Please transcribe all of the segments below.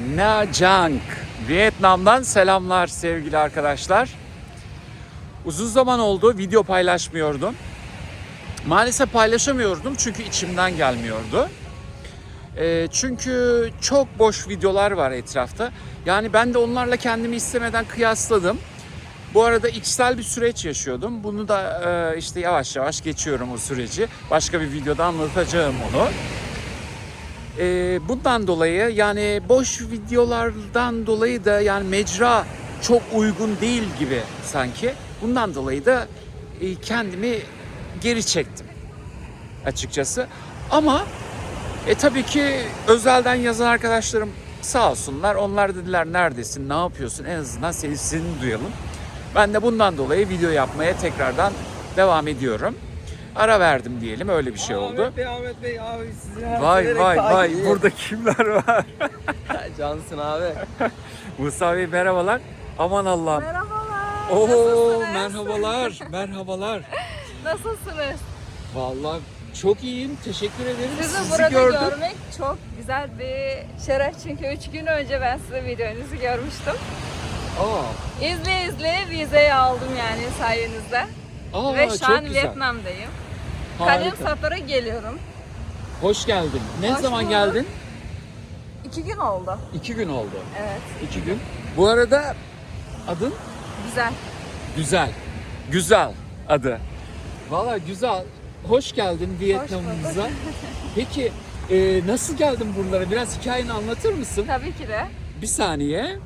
Nha Trang. Vietnam'dan selamlar sevgili arkadaşlar. Uzun zaman oldu video paylaşmıyordum. Maalesef paylaşamıyordum çünkü içimden gelmiyordu. Ee, çünkü çok boş videolar var etrafta. Yani ben de onlarla kendimi istemeden kıyasladım. Bu arada içsel bir süreç yaşıyordum. Bunu da e, işte yavaş yavaş geçiyorum o süreci. Başka bir videoda anlatacağım onu. Ee, bundan dolayı yani boş videolardan dolayı da yani mecra çok uygun değil gibi sanki. Bundan dolayı da e, kendimi geri çektim açıkçası. Ama e tabii ki özelden yazan arkadaşlarım sağ olsunlar. Onlar dediler neredesin, ne yapıyorsun en azından sesini duyalım. Ben de bundan dolayı video yapmaya tekrardan devam ediyorum. Ara verdim diyelim öyle bir şey oldu. Ahmet Bey, Ahmet Bey abi sizi Vay vay vay burada kimler var? Cansın abi. Musa Bey merhabalar. Aman Allah'ım. Merhabalar. Oo Nasılsınız? merhabalar. Merhabalar. Nasılsınız? Vallahi çok iyiyim. Teşekkür ederim. Sizi, Sizi burada gördüm. görmek çok güzel bir şeref çünkü 3 gün önce ben size videonuzu görmüştüm. Aa, İzle izle vizeyi aldım yani sayenizde. aa Ve şu çok an güzel. Vietnam'dayım. Kalem Harika. Satır'a geliyorum. Hoş geldin. Ne Hoş zaman bulduk. geldin? 2 gün oldu. İki gün oldu. Evet. İki gün. Bu arada adın Güzel. Güzel. Güzel adı. Valla güzel. Hoş geldin Vietnam'ımıza. Peki e, nasıl geldin buralara? Biraz hikayeni anlatır mısın? Tabii ki de. Bir saniye.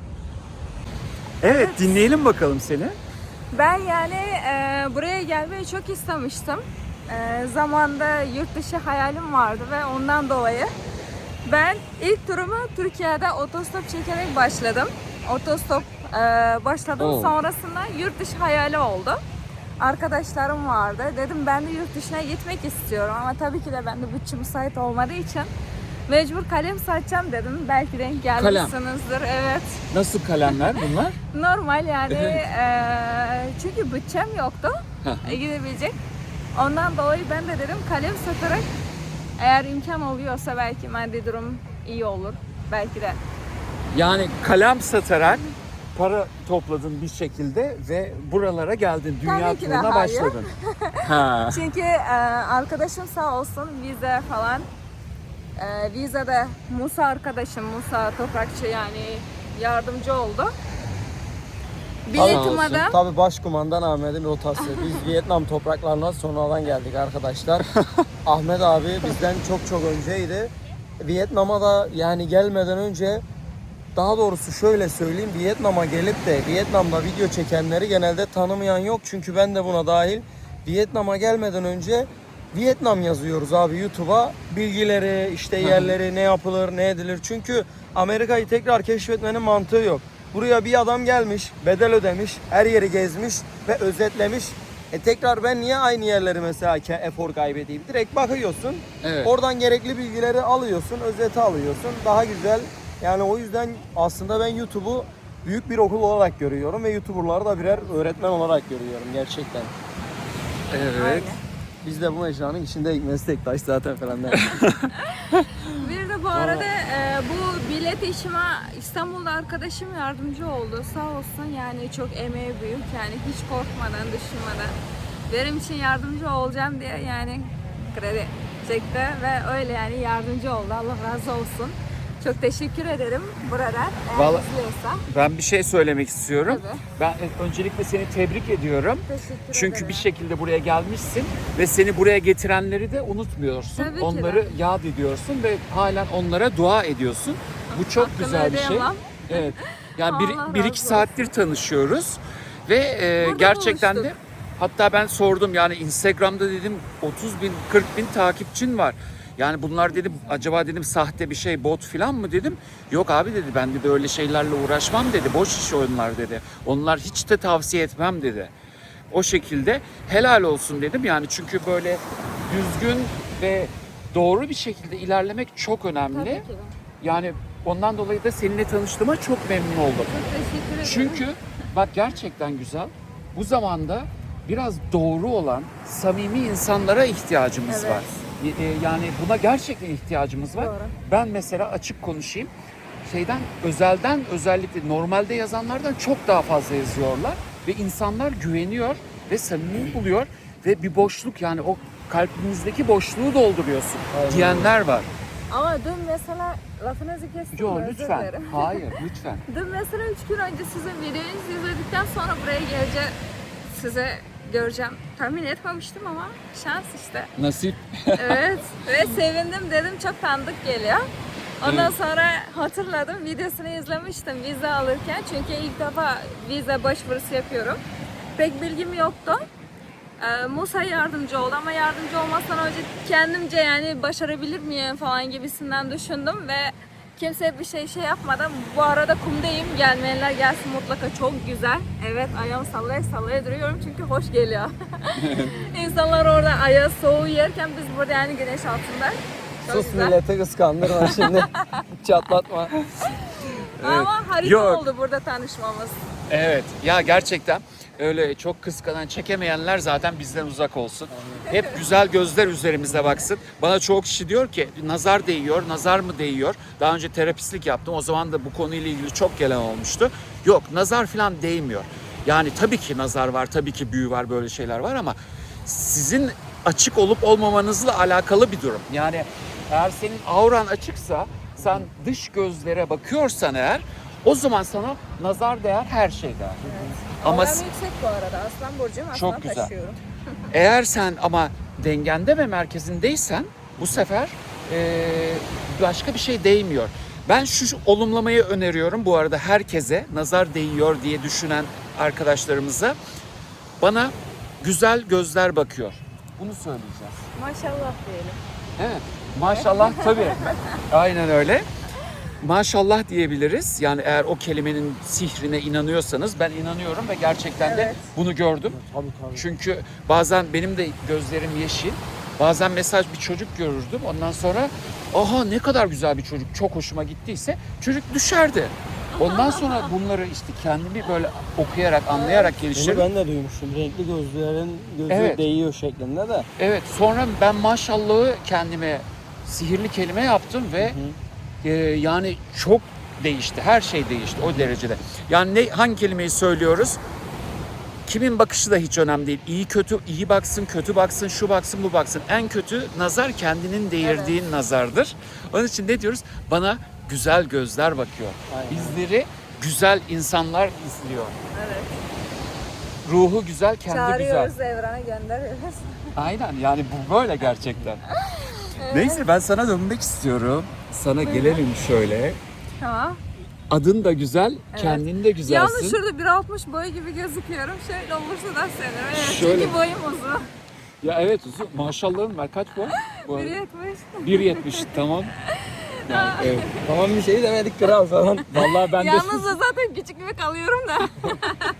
Evet dinleyelim bakalım seni. Ben yani e, buraya gelmeyi çok istemiştim. E, zamanda yurt dışı hayalim vardı ve ondan dolayı ben ilk turumu Türkiye'de otostop çekerek başladım. Otostop e, başladım. Oo. Sonrasında yurt dışı hayali oldu. Arkadaşlarım vardı. Dedim ben de yurt dışına gitmek istiyorum ama tabii ki de ben de bütçe müsait olmadığı için mecbur kalem satacağım dedim. Belki denk gelmişsinizdir. Evet. Nasıl kalemler bunlar? Normal yani eee, çünkü bütçem yoktu Hı gidebilecek. Ondan dolayı ben de dedim kalem satarak eğer imkan oluyorsa belki maddi durum iyi olur. Belki de. yani kalem satarak para topladın bir şekilde ve buralara geldin. Dünya Tabii ki de turuna hayır. başladın. ha. Çünkü eee, arkadaşım sağ olsun vize falan eee vizede Musa arkadaşım Musa Toprakçı yani yardımcı oldu. Biletime de Tabii başkumandan Ahmet'in rotası. Biz Vietnam topraklarına sonradan geldik arkadaşlar. Ahmet abi bizden çok çok önceydi. Vietnam'a da yani gelmeden önce daha doğrusu şöyle söyleyeyim Vietnam'a gelip de Vietnam'da video çekenleri genelde tanımayan yok. Çünkü ben de buna dahil Vietnam'a gelmeden önce Vietnam yazıyoruz abi YouTube'a. Bilgileri, işte yerleri, ne yapılır, ne edilir. Çünkü Amerika'yı tekrar keşfetmenin mantığı yok. Buraya bir adam gelmiş, bedel ödemiş, her yeri gezmiş ve özetlemiş. E tekrar ben niye aynı yerleri mesela ke- efor kaybedeyim? Direkt bakıyorsun. Evet. Oradan gerekli bilgileri alıyorsun, özeti alıyorsun. Daha güzel. Yani o yüzden aslında ben YouTube'u büyük bir okul olarak görüyorum ve YouTuber'ları da birer öğretmen olarak görüyorum gerçekten. Evet. Biz de bu mecranın içindeyiz. Meslektaş zaten falan. bu arada e, bu bilet işime İstanbul'da arkadaşım yardımcı oldu. Sağ olsun yani çok emeği büyük yani hiç korkmadan, düşünmeden. Benim için yardımcı olacağım diye yani kredi çekti ve öyle yani yardımcı oldu. Allah razı olsun. Çok teşekkür ederim buradan. Eğer Vallahi- izliyorsa. Ben bir şey söylemek istiyorum. Tabii. Ben e, öncelikle seni tebrik ediyorum. Teşekkür Çünkü ederim. bir şekilde buraya gelmişsin ve seni buraya getirenleri de unutmuyorsun. Tabii ki de. onları yad ediyorsun ve halen onlara dua ediyorsun. Bu çok Hakkını güzel bir şey. ödeyemem. Evet. Yani Allah bir, bir razı iki saattir tanışıyoruz ve e, Burada gerçekten de buluştuk. hatta ben sordum yani Instagram'da dedim 30 bin 40 bin takipçin var. Yani bunlar dedim acaba dedim sahte bir şey bot falan mı dedim. Yok abi dedi ben dedi öyle şeylerle uğraşmam dedi. Boş iş onlar dedi. Onlar hiç de tavsiye etmem dedi. O şekilde helal olsun dedim yani çünkü böyle düzgün ve doğru bir şekilde ilerlemek çok önemli. De. Yani ondan dolayı da seninle tanıştığıma çok memnun oldum. Çok. Çünkü bak gerçekten güzel. Bu zamanda biraz doğru olan samimi insanlara ihtiyacımız Evet. var. Y- e, Yani buna gerçekten ihtiyacımız var. Doğru. Ben mesela açık konuşayım. şeyden özelden özellikle normalde yazanlardan çok daha fazla yazıyorlar ve insanlar güveniyor ve samimi buluyor ve bir boşluk yani o kalbinizdeki boşluğu dolduruyorsun Aynen. diyenler var. Ama dün mesela lafınızı kestim. Yo lütfen. Hayır lütfen. Dün mesela üç gün önce sizin videonuzu izledikten sonra buraya geleceğim. Size göreceğim. Tahmin etmemiştim ama şans işte. Nasip. Evet ve sevindim dedim çok tanıdık geliyor. Ondan sonra hatırladım videosunu izlemiştim vize alırken çünkü ilk defa vize başvurusu yapıyorum. Pek bilgim yoktu. Ee, Musa yardımcı oldu ama yardımcı olmazsan önce kendimce yani başarabilir miyim falan gibisinden düşündüm ve kimse bir şey şey yapmadan bu arada kumdayım gelmeyenler gelsin mutlaka çok güzel. Evet ayağımı sallaya sallaya duruyorum çünkü hoş geliyor. İnsanlar orada ayağı soğuğu yerken biz burada yani güneş altında. Çok Sus güzel. milleti kıskandırma şimdi. Çatlatma. Ama harika Yok. oldu burada tanışmamız. Evet ya gerçekten öyle çok kıskanan çekemeyenler zaten bizden uzak olsun. Hep güzel gözler üzerimize baksın. Bana çoğu kişi diyor ki nazar değiyor, nazar mı değiyor? Daha önce terapistlik yaptım. O zaman da bu konuyla ilgili çok gelen olmuştu. Yok nazar falan değmiyor. Yani tabii ki nazar var, tabii ki büyü var, böyle şeyler var ama sizin açık olup olmamanızla alakalı bir durum. Yani eğer senin auran açıksa, sen dış gözlere bakıyorsan eğer o zaman sana nazar değer, her şey değer. Ama yüksek bu arada. Aslan burcuyum. Aslan Çok güzel. taşıyorum. eğer sen ama dengende ve merkezindeysen bu sefer eee, başka bir şey değmiyor. Ben şu şu olumlamayı öneriyorum bu arada herkese nazar değiyor diye düşünen arkadaşlarımıza. Bana güzel gözler bakıyor. Bunu söyleyeceğiz. Maşallah diyelim. Evet. Maşallah tabii. Aynen öyle. Maşallah diyebiliriz. Yani eğer o kelimenin sihrine inanıyorsanız ben inanıyorum ve gerçekten de Evet. bunu gördüm. Tabii tabii. Çünkü bazen benim de gözlerim yeşil. Bazen mesaj bir çocuk görürdüm. Ondan sonra aha ne kadar güzel bir çocuk çok hoşuma gittiyse çocuk düşerdi. Ondan sonra bunları işte kendimi böyle okuyarak, anlayarak Bunu geliştirdim. ben de duymuştum. Renkli gözlerin gözü Evet. değiyor şeklinde de. Evet sonra ben maşallahı kendime sihirli kelime yaptım ve e, yani çok değişti. Her şey değişti o derecede. Yani ne hangi kelimeyi söylüyoruz? Kimin bakışı da hiç önemli değil. İyi kötü, iyi baksın, kötü baksın, şu baksın, bu baksın. En kötü nazar kendinin değirdiğin nazardır. Onun için ne diyoruz? Bana güzel gözler bakıyor. Aynen. Bizleri güzel insanlar izliyor. Evet. Ruhu güzel, kendi güzel. Çağırıyoruz evrene gönderiyoruz. Aynen yani bu böyle gerçekten. Neyse ben sana dönmek istiyorum. Sana gelelim şöyle. Tamam. Adın da güzel, kendin de güzelsin. Yalnız şurada 1.60 boy gibi gözüküyorum. Şöyle olursa da sevinirim. Evet, Şöyle. Çünkü boyum uzun. Ya evet uzun. Maşallahın var. Kaç boy? Bu arada? 1.70. 1.70 tamam. Yani, evet. Tamam bir şey demedik kral falan. Vallahi ben de Yalnız da zaten küçük gibi kalıyorum da.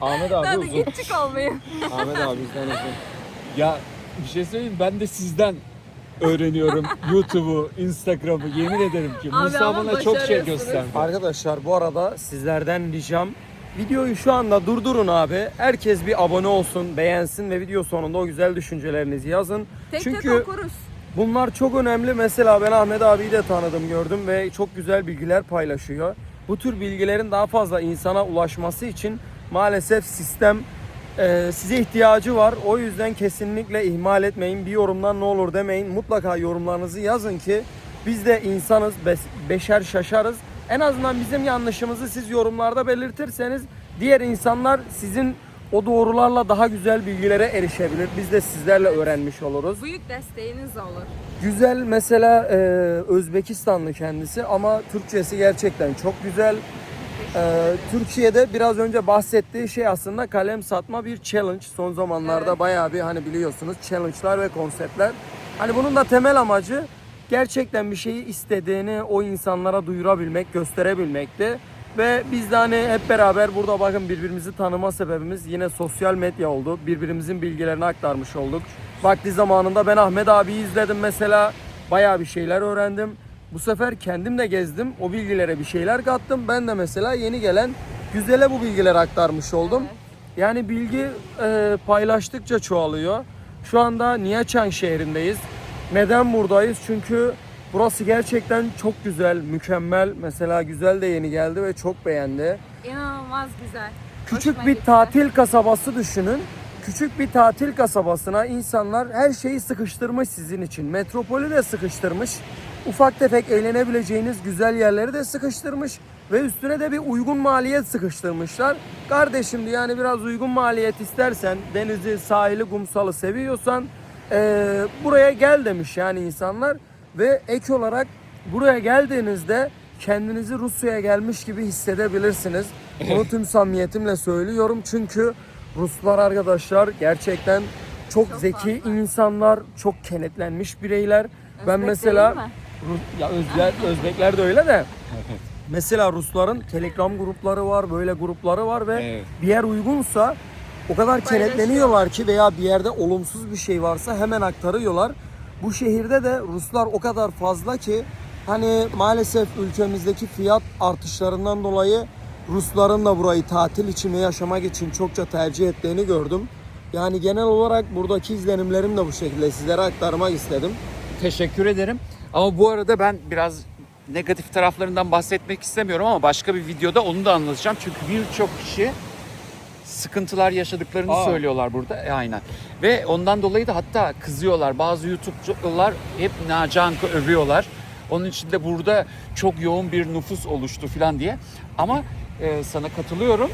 Ahmet abi Hadi uzun. küçük olmayayım. Ahmet abi bizden uzun. ya bir şey söyleyeyim ben de sizden öğreniyorum YouTube'u, Instagram'ı yemin ederim ki. Abi Musa ama bana çok şey başarıyorsunuz. gösterdi. Arkadaşlar bu arada sizlerden ricam videoyu şu anda durdurun abi. Herkes bir abone olsun, beğensin ve video sonunda o güzel düşüncelerinizi yazın. Tek Çünkü tek okuruz. bunlar çok önemli. Mesela ben Ahmet abiyi de tanıdım, gördüm ve çok güzel bilgiler paylaşıyor. Bu tür bilgilerin daha fazla insana ulaşması için maalesef sistem e, size ihtiyacı var. O yüzden kesinlikle ihmal etmeyin. Bir yorumdan ne olur demeyin. Mutlaka yorumlarınızı yazın ki biz de insanız, beşer şaşarız. En azından bizim yanlışımızı siz yorumlarda belirtirseniz diğer insanlar sizin o doğrularla daha güzel bilgilere erişebilir. Biz de sizlerle öğrenmiş oluruz. Büyük desteğiniz olur. Güzel mesela e, Özbekistanlı kendisi ama Türkçesi gerçekten çok güzel. E, Türkiye'de biraz önce bahsettiği şey aslında kalem satma bir challenge. Son zamanlarda Evet. bayağı bir hani biliyorsunuz challenge'lar ve konseptler. Hani bunun da temel amacı gerçekten bir şeyi istediğini o insanlara duyurabilmek, gösterebilmekti. Ve biz de hani hep beraber burada bakın birbirimizi tanıma sebebimiz yine sosyal medya oldu. Birbirimizin bilgilerini aktarmış olduk. Vakti zamanında ben Ahmet abiyi izledim mesela. Bayağı bir şeyler öğrendim. Bu sefer kendim de gezdim. O bilgilere bir şeyler kattım. Ben de mesela yeni gelen güzele bu bilgileri aktarmış oldum. Yani bilgi e, paylaştıkça çoğalıyor. Şu anda Niyaçan şehrindeyiz. Neden buradayız? Çünkü Burası gerçekten çok güzel, mükemmel. Mesela güzel de yeni geldi ve çok beğendi. İnanılmaz güzel. Küçük Hoşuma bir gitti. tatil kasabası düşünün. Küçük bir tatil kasabasına insanlar her şeyi sıkıştırmış sizin için. Metropolü de sıkıştırmış. Ufak tefek eğlenebileceğiniz güzel yerleri de sıkıştırmış. Ve üstüne de bir uygun maliyet sıkıştırmışlar. Kardeşim yani biraz uygun maliyet istersen, denizi, sahili, kumsalı seviyorsan eee, buraya gel demiş yani insanlar. Ve ek olarak buraya geldiğinizde kendinizi Rusya'ya gelmiş gibi hissedebilirsiniz. Bunu tüm samimiyetimle söylüyorum çünkü Ruslar arkadaşlar gerçekten çok, Çok zeki fazla. insanlar, çok kenetlenmiş bireyler. ben Özbek mesela değil mi? Rus- ya Özler, Özbekler de öyle de. Mesela Rusların Telegram grupları var, böyle grupları var ve Evet. bir yer uygunsa o kadar kenetleniyorlar ki veya bir yerde olumsuz bir şey varsa hemen aktarıyorlar. Bu şehirde de Ruslar o kadar fazla ki hani maalesef ülkemizdeki fiyat artışlarından dolayı Rusların da burayı tatil için ve yaşamak için çokça tercih ettiğini gördüm. Yani genel olarak buradaki izlenimlerim de bu şekilde sizlere aktarmak istedim. Teşekkür ederim. Ama bu arada ben biraz negatif taraflarından bahsetmek istemiyorum ama başka bir videoda onu da anlatacağım. Çünkü birçok kişi sıkıntılar yaşadıklarını Aa. söylüyorlar burada. E, aynen. Ve ondan dolayı da hatta kızıyorlar. Bazı YouTube'cular hep Nacank'ı övüyorlar. Onun için de burada çok yoğun bir nüfus oluştu falan diye. Ama e, sana katılıyorum.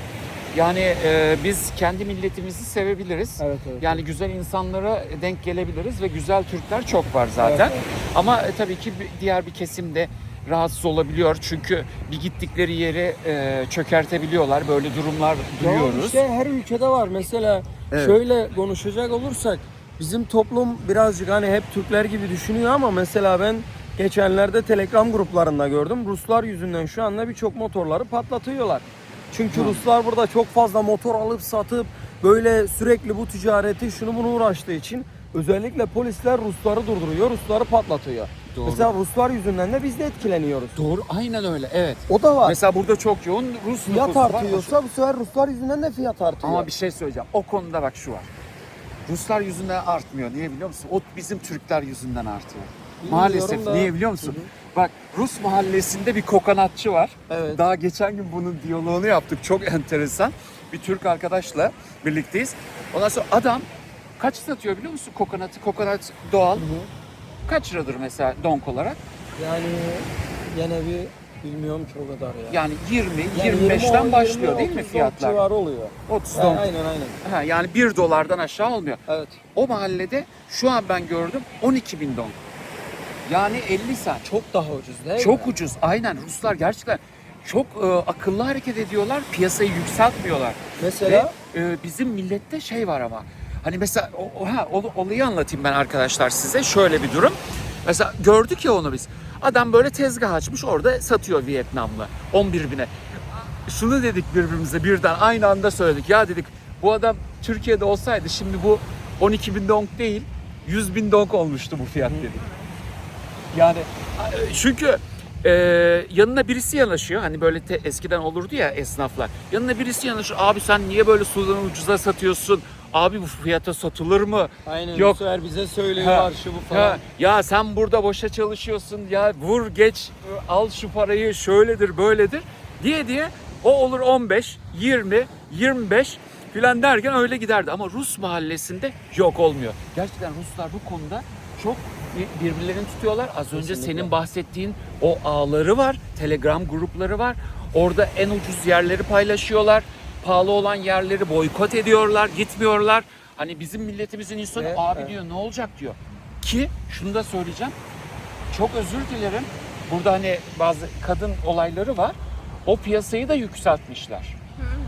Yani e, biz kendi milletimizi sevebiliriz. Evet, evet. Yani güzel insanlara denk gelebiliriz ve güzel Türkler çok var zaten. Evet, Ama e, tabii ki bir- diğer bir kesim de rahatsız olabiliyor. Çünkü bir gittikleri yeri e, çökertebiliyorlar. Böyle durumlar Ya duyuyoruz. işte her ülkede var. Mesela Evet. şöyle konuşacak olursak bizim toplum birazcık hani hep Türkler gibi düşünüyor ama mesela ben geçenlerde Telegram gruplarında gördüm. Ruslar yüzünden şu anda birçok motorları patlatıyorlar. Çünkü Ruslar burada çok fazla motor alıp satıp böyle sürekli bu ticareti şunu bunu uğraştığı için özellikle polisler Rusları durduruyor, Rusları patlatıyor. Doğru. Mesela Ruslar yüzünden de biz de etkileniyoruz. Doğru, aynen öyle. Evet. O da var. Mesela burada çok yoğun Rus fiyat nüfusu var. artıyorsa bu sefer Ruslar yüzünden de fiyat artıyor. Ama bir şey söyleyeceğim. O konuda bak şu var. Ruslar yüzünden artmıyor. Niye biliyor musun? O bizim Türkler yüzünden artıyor. Bilmiyorum Maalesef. da. Niye biliyor musun? Bak Rus mahallesinde bir kokonatçı var. Evet. Daha geçen gün bunun diyaloğunu yaptık. Çok enteresan. Bir Türk arkadaşla birlikteyiz. Ondan sonra adam kaç satıyor biliyor musun kokonatı? Kokonat doğal. Kaç liradır mesela donk olarak? Yani gene bir bilmiyorum ki o kadar ya. Yani 20, Yani 25'ten 20, başlıyor 20, değil mi 30 fiyatlar? civarı oluyor. 30 Ha, donk. aynen aynen. Ha, yani 1 dolardan aşağı olmuyor. Evet. O mahallede şu an ben gördüm 12 bin donk. Yani 50 saat. Çok daha ucuz değil Çok mi? ucuz. Aynen Ruslar gerçekten çok e, akıllı hareket ediyorlar. Piyasayı yükseltmiyorlar. Mesela Ve e, bizim millette şey var ama. Hani mesela o, o- ha, ol- olayı anlatayım ben arkadaşlar size. Şöyle bir durum. Mesela gördük ya onu biz. Adam böyle tezgah açmış orada satıyor Vietnamlı. 11 bine. Şunu dedik birbirimize birden aynı anda söyledik. Ya dedik bu adam Türkiye'de olsaydı şimdi bu 12 bin donk değil 100 bin donk olmuştu bu fiyat dedik. Yani e, çünkü e, yanına birisi yanaşıyor. Hani böyle te- eskiden olurdu ya esnaflar. Yanına birisi yanaşıyor. Abi sen niye böyle sudan ucuza satıyorsun? Abi bu fiyata satılır mı? aynen Yok. sefer bize söylüyorlar şu bu falan. Ha, ya sen burada boşa çalışıyorsun. Ya vur geç al şu parayı şöyledir böyledir diye diye o olur 15, 20, 25 filan derken öyle giderdi. Ama Rus mahallesinde yok olmuyor. Gerçekten Ruslar bu konuda çok birbirlerini tutuyorlar. Az önce Kesinlikle. senin bahsettiğin o ağları var, Telegram grupları var. Orada en ucuz yerleri paylaşıyorlar. Pahalı olan yerleri boykot ediyorlar, gitmiyorlar. Hani bizim milletimizin insanı Ve- abi evet. diyor ne olacak diyor. Ki şunu da söyleyeceğim. Çok özür dilerim. Burada hani bazı kadın olayları var. O piyasayı da yükseltmişler.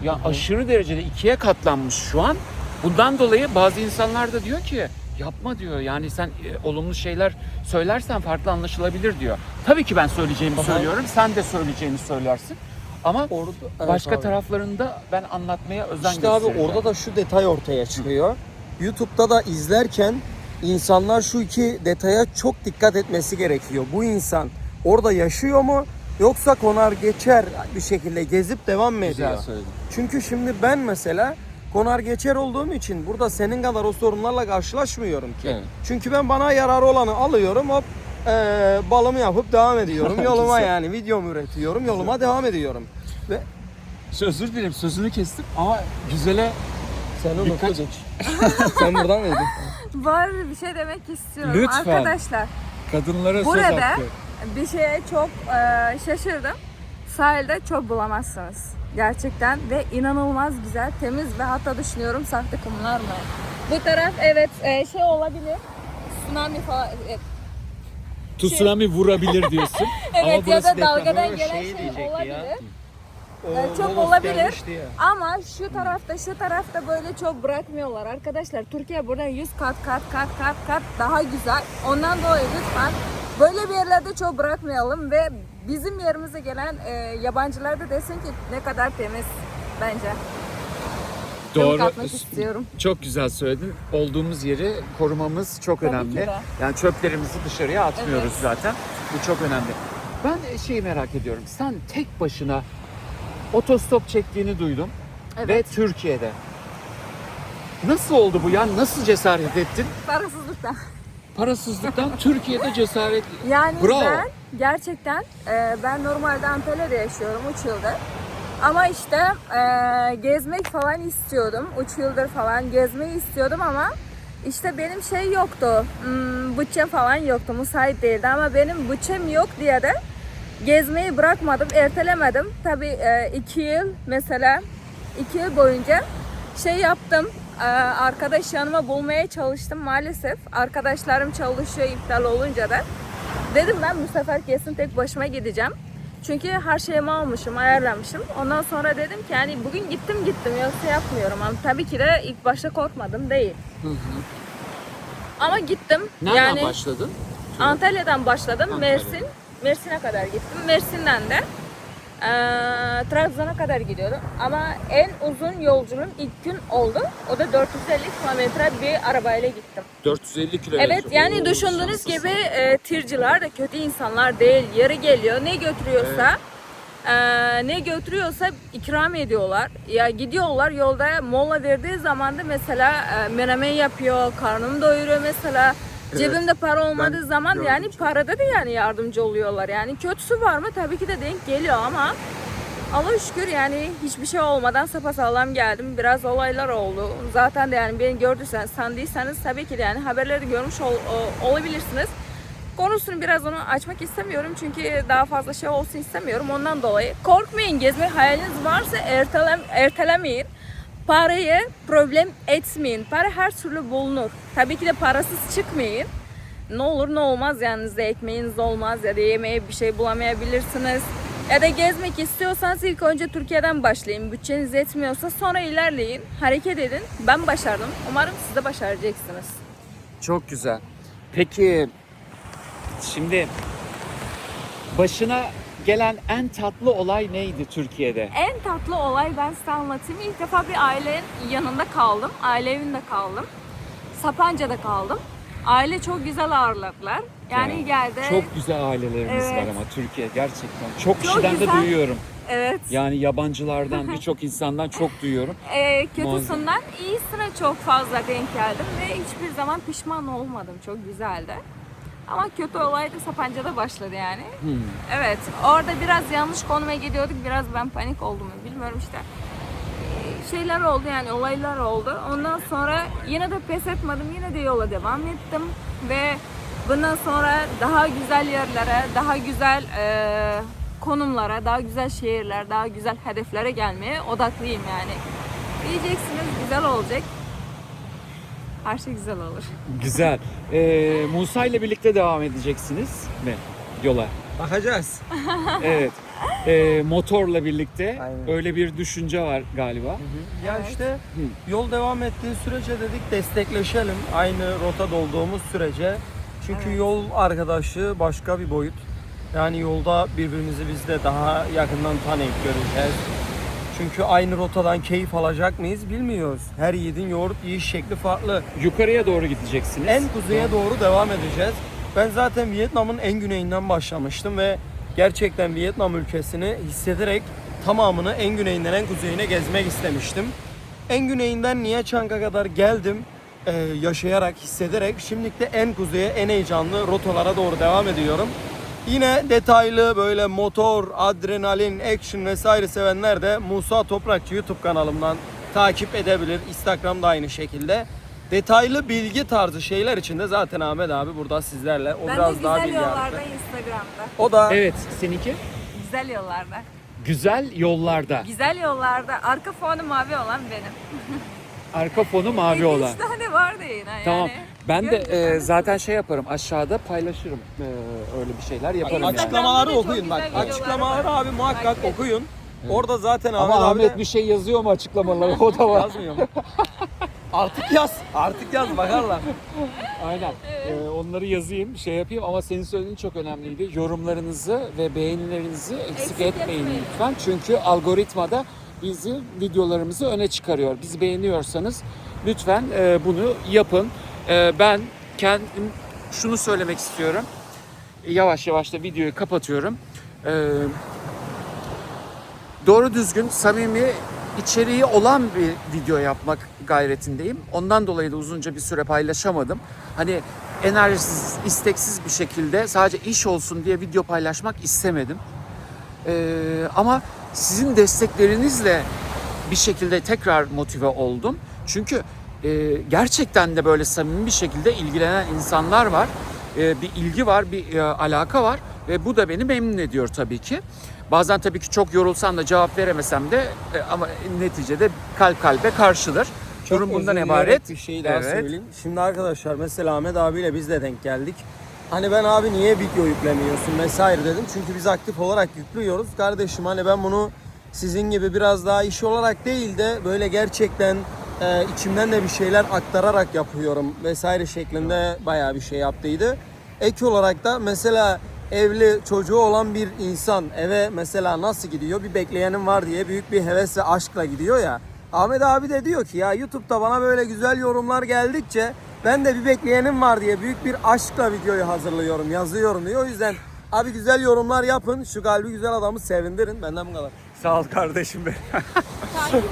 Ya aşırı derecede ikiye katlanmış şu an. Bundan dolayı bazı insanlar da diyor ki yapma diyor. Yani sen e, olumlu şeyler söylersen farklı anlaşılabilir diyor. Tabii ki ben söyleyeceğimi Aha. söylüyorum. Sen de söyleyeceğini söylersin. Ama Orada, evet başka abi. taraflarında ben anlatmaya özen İşte abi göstereceğim. orada da şu detay ortaya çıkıyor. YouTube'da da izlerken insanlar şu iki detaya çok dikkat etmesi gerekiyor. Bu insan orada yaşıyor mu yoksa konar geçer bir şekilde gezip devam mı ediyor? Çünkü şimdi ben mesela konar geçer olduğum için burada senin kadar o sorunlarla karşılaşmıyorum ki. Evet. Çünkü ben bana yararı olanı alıyorum hop eee, balımı yapıp devam ediyorum. Yoluma yani videomu üretiyorum. Yoluma devam ediyorum. Ve Özür dilerim sözünü kestim ama güzele sen Birkaç- unuttuk. Sen buradan mıydın? Arada bir şey demek istiyorum. Lütfen. Arkadaşlar kadınlara söz Burada hakkı. bir şeye çok e, şaşırdım. Sahilde çok bulamazsınız. Gerçekten ve inanılmaz güzel, temiz ve hatta düşünüyorum sahte kumlar mı? Bu taraf evet e, şey olabilir. Tsunami falan. e, Tsunami vurabilir diyorsun. Evet ya burası da deprem. dalgadan Ama gelen şey şey, diyecekti ya. O Ee, çok Volos olabilir. Ama şu tarafta şu tarafta böyle çok bırakmıyorlar arkadaşlar. Türkiye buradan 100 kat kat kat kat kat daha güzel. Ondan dolayı lütfen böyle bir yerlerde çok bırakmayalım ve bizim yerimize gelen e, yabancılar da desin ki ne kadar temiz bence. Doğru. istiyorum. Çok güzel söyledin. Olduğumuz yeri korumamız çok Tabii önemli. Yani çöplerimizi dışarıya atmıyoruz Evet. zaten. Bu çok önemli. Ben şeyi merak ediyorum. Sen tek başına otostop çektiğini duydum Evet. ve Türkiye'de. Nasıl oldu bu ya? Nasıl cesaret ettin? Parasızlıktan. Parasızlıktan Türkiye'de cesaret. Yani Bravo. ben gerçekten e, ben normalde Antalya'da yaşıyorum 3 yıldır. Ama işte e, gezmek falan istiyordum. 3 yıldır falan gezmeyi istiyordum ama işte benim şey yoktu. Hmm, bütçem falan yoktu. Müsait değildi ama benim bütçem yok diye de gezmeyi bırakmadım, ertelemedim. Tabii 2 yıl mesela 2 yıl boyunca şey yaptım. e, Arkadaş yanıma bulmaya çalıştım maalesef. Arkadaşlarım çalışıyor iptal olunca da. Dedim ben bu sefer kesin tek başıma gideceğim. Çünkü her şeyimi almışım, ayarlamışım. Ondan sonra dedim ki yani bugün gittim gittim yoksa yapmıyorum. Ama tabii ki de ilk başta korkmadım değil. Ama gittim. Nereden yani başladın? Antalya'dan başladım. Antalya. Mersin. Mersin'e kadar gittim. Mersin'den de eee Trabzon'a kadar gidiyordum. Ama en uzun yolculuğum ilk gün oldu. O da 450 kilometre bir arabayla gittim. 450 kilometre. Evet yani Oo, düşündüğünüz şanslısın. gibi e, tırcılar da kötü insanlar değil. Yeri geliyor ne götürüyorsa e, ne götürüyorsa ikram ediyorlar. Ya gidiyorlar yolda mola verdiği zaman da mesela e, menemen yapıyor, karnını doyuruyor mesela. Cebimde para olmadığı zaman gördüm yani parada da yani yardımcı oluyorlar. Yani kötüsü var mı? Tabii ki de denk geliyor ama Allah'a şükür yani hiçbir şey olmadan sapasağlam geldim. Biraz olaylar oldu. Zaten de yani beni gördüyseniz, sandıysanız tabii ki de yani haberleri görmüş ol- o- olabilirsiniz. Konusunu biraz onu açmak istemiyorum çünkü daha fazla şey olsun istemiyorum. Ondan dolayı korkmayın gezme hayaliniz varsa ertelem, ertelemeyin. Parayı problem etmeyin. Para her türlü bulunur. Tabii ki de parasız çıkmayın. Ne olur ne olmaz yanınızda ekmeğiniz olmaz ya da yemeğe bir şey bulamayabilirsiniz. Ya da gezmek istiyorsanız ilk önce Türkiye'den başlayın. Bütçeniz yetmiyorsa sonra ilerleyin. Hareket edin. Ben başardım. Umarım siz de başaracaksınız. Çok güzel. Peki şimdi başına gelen en tatlı olay neydi Türkiye'de? En tatlı olay ben size anlatayım. İlk defa bir ailenin yanında kaldım. Aile evinde kaldım. Sapanca'da kaldım. Aile çok güzel ağırladılar. Yani Ya, geldi. Çok güzel ailelerimiz Evet. var ama Türkiye gerçekten. Çok, Çok kişiden de güzel. duyuyorum. Evet. Yani yabancılardan birçok insandan çok duyuyorum. Ee, kötüsünden iyisine çok fazla denk geldim ve hiçbir zaman pişman olmadım. Çok güzeldi. Ama kötü olay da Sapanca'da başladı yani. Hmm. Evet, orada biraz yanlış konuma gidiyorduk. Biraz ben panik oldum. Bilmiyorum işte. Ee, Şeyler oldu yani olaylar oldu. Ondan sonra yine de pes etmedim. Yine de yola devam ettim. Ve bundan sonra daha güzel yerlere, daha güzel e, konumlara, daha güzel şehirler, daha güzel hedeflere gelmeye odaklıyım yani. Diyeceksiniz güzel olacak. Her şey güzel olur. Güzel. Ee, Musa ile birlikte devam edeceksiniz mi yola? Bakacağız. Evet. Ee, motorla birlikte Aynen. öyle bir düşünce var galiba. Ya Evet. işte yol devam ettiği sürece dedik destekleşelim. Aynı rotada olduğumuz sürece. Çünkü Evet. yol arkadaşlığı başka bir boyut. Yani yolda birbirimizi biz de daha yakından tanıyıp göreceğiz. Çünkü aynı rotadan keyif alacak mıyız bilmiyoruz. Her yiğidin yoğurt yiyiş şekli farklı. Yukarıya doğru gideceksiniz. En kuzeye doğru devam edeceğiz. Ben zaten Vietnam'ın en güneyinden başlamıştım ve gerçekten Vietnam ülkesini hissederek tamamını en güneyinden en kuzeyine gezmek istemiştim. En güneyinden Nha Chang'a kadar geldim. e, yaşayarak, hissederek şimdilik de en kuzeye, en heyecanlı rotalara doğru devam ediyorum. Yine detaylı böyle motor, adrenalin, action vesaire sevenler de Musa Toprakçı YouTube kanalımdan takip edebilir. Instagram'da aynı şekilde. Detaylı bilgi tarzı şeyler için de zaten Ahmet abi burada sizlerle. O Ben de biraz daha güzel bilgi yollarda artı. Instagram'da. O da Evet, seninki? Güzel yollarda. Güzel yollarda. Güzel yollarda. Arka fonu mavi olan benim. Arka fonu mavi olan. İki tane vardı yine yani. Ben de e, zaten şey yaparım. Aşağıda paylaşırım. E, öyle bir şeyler yaparım yani. açıklamaları çok okuyun bak. güzel Açıklamaları var. abi muhakkak Takip edin. okuyun. Orada zaten Ama Ahmet, Ahmet bir şey yazıyor mu açıklamalara? O da var. yazmıyor mu? Artık yaz. Artık yaz bakarlar. Aynen. E, onları yazayım, şey yapayım ama senin söylediğin çok önemliydi. Yorumlarınızı ve beğenilerinizi eksik, Eksik etmeyin etmeyin. lütfen. Çünkü algoritmada bizi videolarımızı öne çıkarıyor. Bizi beğeniyorsanız lütfen e, bunu yapın. E, ben kendim şunu söylemek istiyorum. Yavaş yavaş da videoyu kapatıyorum. E, doğru düzgün, samimi, içeriği olan bir video yapmak gayretindeyim. Ondan dolayı da uzunca bir süre paylaşamadım. Hani enerjisiz, isteksiz bir şekilde sadece iş olsun diye video paylaşmak istemedim. Ee, ama sizin desteklerinizle bir şekilde tekrar motive oldum. Çünkü e, gerçekten de böyle samimi bir şekilde ilgilenen insanlar var. E, bir ilgi var, bir e, alaka var ve bu da beni memnun ediyor tabii ki. Bazen tabii ki çok yorulsam da cevap veremesem de e, ama neticede kalp kalbe karşıdır. Durum Çok bundan özür ibaret. bir şey daha Evet. söyleyeyim. Şimdi arkadaşlar mesela Ahmet abiyle biz de denk geldik. Hani ben abi niye video yüklemiyorsun vesaire dedim. Çünkü biz aktif olarak yüklüyoruz. Kardeşim hani ben bunu sizin gibi biraz daha iş olarak değil de böyle gerçekten e, içimden de bir şeyler aktararak yapıyorum vesaire şeklinde bayağı bir şey yaptıydı. Ek olarak da mesela evli çocuğu olan bir insan eve mesela nasıl gidiyor? Bir bekleyenim var diye büyük bir heves ve aşkla gidiyor ya. Ahmet abi de diyor ki ya YouTube'da bana böyle güzel yorumlar geldikçe ben de bir bekleyenim var diye büyük bir aşkla videoyu hazırlıyorum, yazıyorum diyor. O yüzden abi güzel yorumlar yapın. Şu kalbi güzel adamı sevindirin. Benden bu kadar. Sağ ol kardeşim benim. Takip.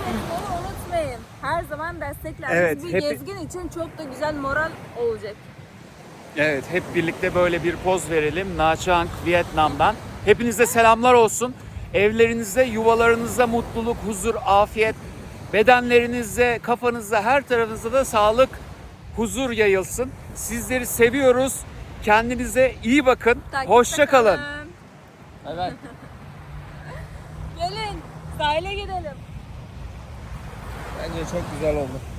Her zaman destekler. Evet, Bir hep- gezgin için çok da güzel moral olacak. Evet, hep birlikte böyle bir poz verelim. Na Trang, Vietnam'dan. Hepinize selamlar olsun. Evlerinizde, yuvalarınızda mutluluk, huzur, afiyet, bedenlerinizde, kafanızda, her tarafınızda da sağlık, huzur yayılsın. Sizleri seviyoruz. Kendinize iyi bakın. Takipte Hoşça kalın. Evet. Gelin sahile gidelim. Bence çok güzel oldu.